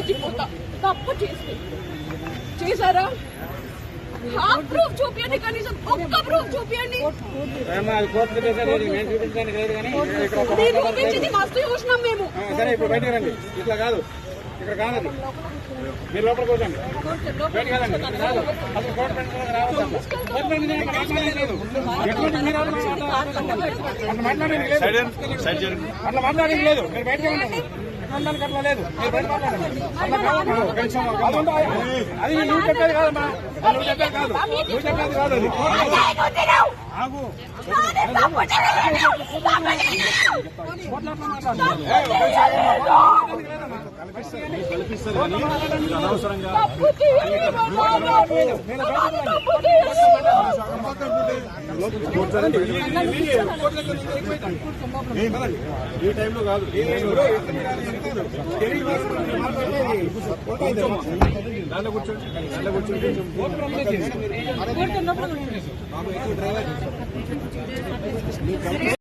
చచ్చిపోతా తప్పు చేస్తే చేశారా? హాఫ్ ప్రూఫ్ చూపించండి కనీసం ఒక్క ప్రూఫ్ చూపించండి చూపించింది మస్తు చూసినాం మేము. ఆ, సరే ఇప్పుడు బయటికి రండి. ఇట్లా కాదు. ఇక్కడ కాదు అది. మీరు లోపలికి వచ్చండి బయటికి వెళ్ళండి. ఇక్కడ కాదు. అసలు కోర్టు రావద్దు లేదు మీరు అట్లా మాట్లాడేది లేదు బయటకు వెళ్ళండి మాట్లాడడానికి అట్లా లేదు మీరు బయట మాట్లాడండి అది నువ్వు చెప్పేది కాదమ్మా అది నువ్వు చెప్పేది కాదు నువ్వు చెప్పేది కాదు అది ఆగు తప్పు చేయలేదు. ఈ టైంలో కాదు దాంట్లో కూర్చోండి దాంట్లో కూర్చోండి.